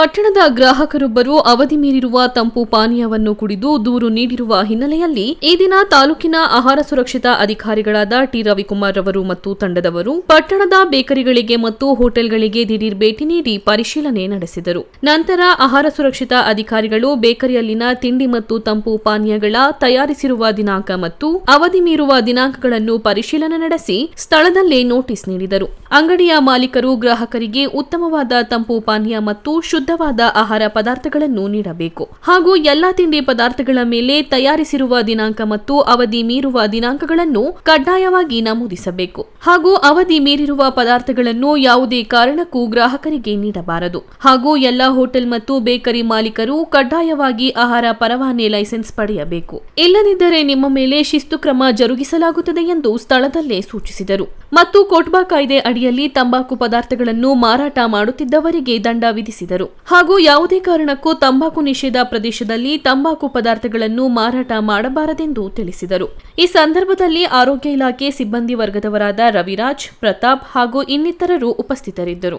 ಪಟ್ಟಣದ ಗ್ರಾಹಕರೊಬ್ಬರು ಅವಧಿ ಮೀರಿರುವ ತಂಪು ಪಾನೀಯವನ್ನು ಕುಡಿದು ದೂರು ನೀಡಿರುವ ಹಿನ್ನೆಲೆಯಲ್ಲಿ ಈ ದಿನ ತಾಲೂಕಿನ ಆಹಾರ ಸುರಕ್ಷತಾ ಅಧಿಕಾರಿಗಳಾದ ಟಿ ರವಿಕುಮಾರ್ ರವರು ಮತ್ತು ತಂಡದವರು ಪಟ್ಟಣದ ಬೇಕರಿಗಳಿಗೆ ಮತ್ತು ಹೋಟೆಲ್ಗಳಿಗೆ ದಿಢೀರ್ ಭೇಟಿ ನೀಡಿ ಪರಿಶೀಲನೆ ನಡೆಸಿದರು. ನಂತರ ಆಹಾರ ಸುರಕ್ಷತಾ ಅಧಿಕಾರಿಗಳು ಬೇಕರಿಯಲ್ಲಿನ ತಿಂಡಿ ಮತ್ತು ತಂಪು ಪಾನೀಯಗಳ ತಯಾರಿಸಿರುವ ದಿನಾಂಕ ಮತ್ತು ಅವಧಿ ಮೀರುವ ದಿನಾಂಕಗಳನ್ನು ಪರಿಶೀಲನೆ ನಡೆಸಿ ಸ್ಥಳದಲ್ಲೇ ನೋಟಿಸ್ ನೀಡಿದರು. ಅಂಗಡಿಯ ಮಾಲೀಕರು ಗ್ರಾಹಕರಿಗೆ ಉತ್ತಮವಾದ ತಂಪು ಪಾನೀಯ ಮತ್ತು ಶುದ್ಧವಾದ ಆಹಾರ ಪದಾರ್ಥಗಳನ್ನು ನೀಡಬೇಕು. ಹಾಗೂ ಎಲ್ಲಾ ತಿಂಡಿ ಪದಾರ್ಥಗಳ ಮೇಲೆ ತಯಾರಿಸಿರುವ ದಿನಾಂಕ ಮತ್ತು ಅವಧಿ ಮೀರುವ ದಿನಾಂಕಗಳನ್ನು ಕಡ್ಡಾಯವಾಗಿ ನಮೂದಿಸಬೇಕು. ಹಾಗೂ ಅವಧಿ ಮೀರಿರುವ ಪದಾರ್ಥಗಳನ್ನು ಯಾವುದೇ ಕಾರಣಕ್ಕೂ ಗ್ರಾಹಕರಿಗೆ ನೀಡಬಾರದು. ಹಾಗೂ ಎಲ್ಲಾ ಹೋಟೆಲ್ ಮತ್ತು ಬೇಕರಿ ಮಾಲೀಕರು ಕಡ್ಡಾಯವಾಗಿ ಆಹಾರ ಪರವಾನೆ ಲೈಸೆನ್ಸ್ ಪಡೆಯಬೇಕು. ಇಲ್ಲದಿದ್ದರೆ ನಿಮ್ಮ ಮೇಲೆ ಶಿಸ್ತು ಕ್ರಮ ಜರುಗಿಸಲಾಗುತ್ತದೆ ಎಂದು ಸ್ಥಳದಲ್ಲೇ ಸೂಚಿಸಿದರು. ಮತ್ತು ಕೋಟ್ಬಾ ಕಾಯ್ದೆ ಅಡಿಯಲ್ಲಿ ತಂಬಾಕು ಪದಾರ್ಥಗಳನ್ನು ಮಾರಾಟ ಮಾಡುತ್ತಿದ್ದವರಿಗೆ ದಂಡ ವಿಧಿಸಿದರು. ಹಾಗೂ ಯಾವುದೇ ಕಾರಣಕ್ಕೂ ತಂಬಾಕು ನಿಷೇಧ ಪ್ರದೇಶದಲ್ಲಿ ತಂಬಾಕು ಪದಾರ್ಥಗಳನ್ನು ಮಾರಾಟ ಮಾಡಬಾರದೆಂದು ತಿಳಿಸಿದರು. ಈ ಸಂದರ್ಭದಲ್ಲಿ ಆರೋಗ್ಯ ಇಲಾಖೆ ಸಿಬ್ಬಂದಿ ವರ್ಗದವರಾದ ರವಿರಾಜ್ ಪ್ರತಾಪ್ ಹಾಗೂ ಇನ್ನಿತರರು ಉಪಸ್ಥಿತರಿದ್ದರು.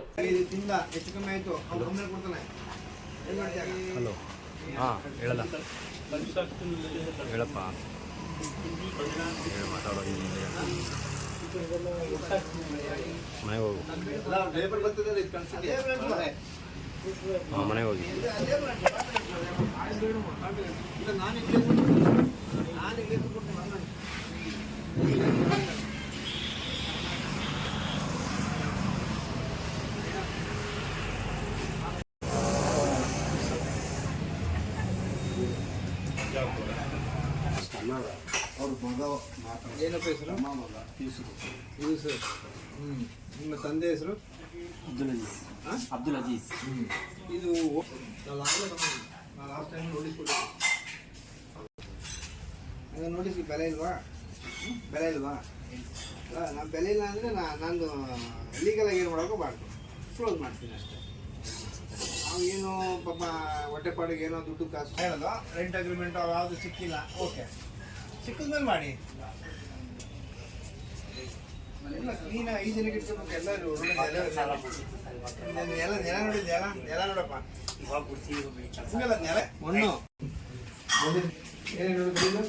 ಇದು ತಿಂದ ಹೆಚ್ಚು ಕಮ್ಮಿ ಆಯ್ತು ಅವ್ನು ಕಂಪ್ಲೇಂಟ್ ಕೊಡ್ತಾನೆ ಏನ್ ಮಾಡ್ತೀಯ ಹಲೋ ಹಾಂ ಹೇಳಲ್ಲ ಹೇಳಪ್ಪ ಹೇಳು ಮಾತಾಡೋ ಮನೆಗೆ ಹೋಗು ಪೇಪರ್ ಬರ್ತದೆ ಇದು ಕಳ್ಸಿದ್ದೆ ಏನಪ್ಪ ಹೆಸರು. ಅವ್ರ ಮಗ ಇದು ಸರ್ ಹ್ಞೂ ನಿಮ್ಮ ತಂದೆ ಹೆಸರು? ಅಬ್ದುಲ್ ಅಜೀಸ್ ಹಾಂ ಅಬ್ದುಲ್ ಹ್ಞೂ ಇದು ನಾನು ನಾನು ಲಾಸ್ಟ್ ಟೈಮ್ ನೋಟಿಸ್ ಕೊಟ್ಟಿದ್ದೆ ಅದು ನೋಟಿಸ್ ಬೆಲೆ ಇಲ್ವಾ? ಬೆಲೆ ಇಲ್ವಾ? ನಾನು ಬೆಲೆ ಇಲ್ಲ ಅಂದರೆ ನಾನು ಲೀಗಲ್ ಆಗಿ ಏನು ಮಾಡೋಕ್ಕೂ ಬಾರ್ದು ಕ್ಲೋಸ್ ಮಾಡ್ತೀನಿ ಅಷ್ಟೇ. ನಾವು ಏನು ಪಾಪ ಹೊಟ್ಟೆಪಾಡಿಗೆ ಏನೋ ದುಡ್ಡು ಕಾಸು. ಹೇಳೋದು ರೆಂಟ್ ಅಗ್ರಿಮೆಂಟ್ ಯಾವುದು ಸಿಕ್ಕಿಲ್ಲ. ಓಕೆ ಸಿಕ್ಕಿದ್ಮೇಲೆ ಮಾಡಿ. ಎಲ್ಲ ಕ್ಲೀನ್ ಐಜನಿಗೆ ಇಟ್ಕೋಬೇಕು ಎಲ್ಲ ರೋಡ್ ನೆಲ ನೆಲ ನೆಲ ನೋಡಿದ್ದೆ ನೆಲ ನೆಲ ನೋಡಪ್ಪ ಹಂಗಲ್ಲ ನೆಲ ಮಣ್ಣು. ಏನೇನು ನೋಡಿದ್ರಿ?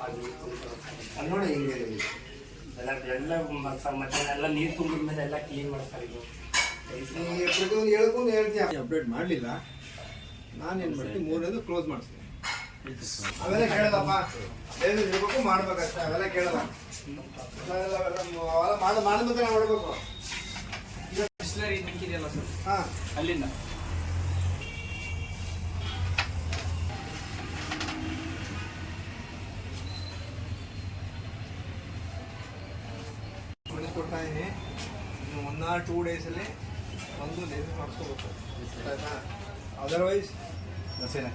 ಅಲ್ಲಿ ನೋಡಿ ಹಿಂಗೆ. ಎಲ್ಲ ಎಲ್ಲ ಮತ್ತೆ ಎಲ್ಲ ನೀರು ತುಂಬಿದ ಮೇಲೆ ಎಲ್ಲ ಕ್ಲೀನ್ ಮಾಡ್ತಾರೆ ಇದು. ಪ್ರತಿಯೊಂದು ಹೇಳ್ಕೊಂಡು ಹೇಳ್ತೀಯ? ಅಪ್ಡೇಟ್ ಮಾಡಲಿಲ್ಲ. ನಾನೇನು ಮಾಡ್ತೀನಿ ಮೂರನೇದು ಕ್ಲೋಸ್ ಮಾಡಿಸ್ತೀನಿ. ಅವೆಲ್ಲ ಕೇಳಲ್ಲಪ್ಪ ಏನು ಇರ್ಬೇಕು ಮಾಡ್ಬೇಕಷ್ಟೇ. ಅವೆಲ್ಲ ಕೇಳಲ್ಲ. ಅವೆಲ್ಲ ಮಾಡ ಮಾಡಿದ್ರೆ ನಾವು ಬಿಸ್ಲರಿ ನಿಂತಿದೆಯಲ್ಲ ಸರ್? ಹಾಂ. ಅಲ್ಲಿಂದ. ಕೊಡ್ತಾ ಇದ್ದೀನಿ ಇನ್ನು ಒನ್ ಆರ್ ಟೂ ಡೇಸಲ್ಲಿ ಒಂದು ಮಾಡಿಸ್ಕೋಬೇಕು. ಅದರ್ವೈಸ್ ಬಸ್ಸೇನೆ.